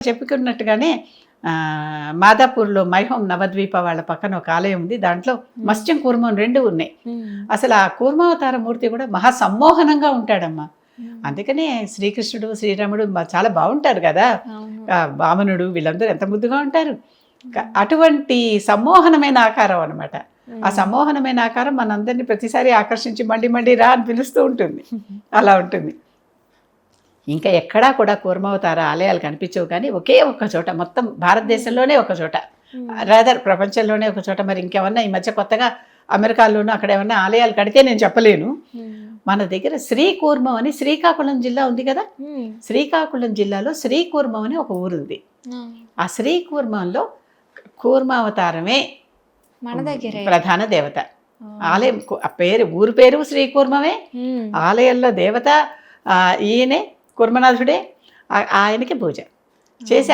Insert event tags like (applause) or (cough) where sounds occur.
చెప్పుకున్నట్టుగానే ఆ, మాదాపూర్లో మైహోం నవద్వీప వాళ్ళ పక్కన ఒక ఆలయం ఉంది. దాంట్లో మత్స్యం కూర్మం రెండు ఉన్నాయి. అసలు ఆ కూర్మావతార మూర్తి కూడా మహా సమ్మోహనంగా ఉంటాడమ్మా అందుకనే శ్రీకృష్ణుడు శ్రీరాముడు చాలా బాగుంటారు కదా. వామనుడు వీళ్ళందరూ ఎంత ముద్దుగా ఉంటారు. అటువంటి సమ్మోహనమైన ఆకారం అనమాట ఆ సమ్మోహనమైన ఆకారం మనందరినీ ప్రతిసారి ఆకర్షించి మళ్ళీ మళ్ళీ రా అని పిలుస్తూ ఉంటుంది. (laughs) అలా ఉంటుంది. ఇంకా ఎక్కడా కూడా కూర్మావతార ఆలయాలు కనిపించవు కానీ ఒకే ఒక్క చోట మొత్తం భారతదేశంలోనే ఒక చోట. రాదర్ ప్రపంచంలోనే ఒక చోట. మరి ఇంకేమన్నా ఈ మధ్య కొత్తగా అమెరికాలోనూ అక్కడ ఏమన్నా ఆలయాలు కడితే నేను చెప్పలేను. మన దగ్గర శ్రీకూర్మం అని శ్రీకాకుళం జిల్లా ఉంది కదా? శ్రీకాకుళం జిల్లాలో శ్రీకూర్మం అని ఒక ఊరు ఉంది. ఆ. శ్రీకూర్మంలో కూర్మావతారమే మన దగ్గరే. ప్రధాన దేవత. ఆలయం పేరు ఊరు పేరు శ్రీకూర్మమే. ఆలయంలో దేవత ఈయనే కుర్మనాథుడే ఆయనకి పూజ చేసి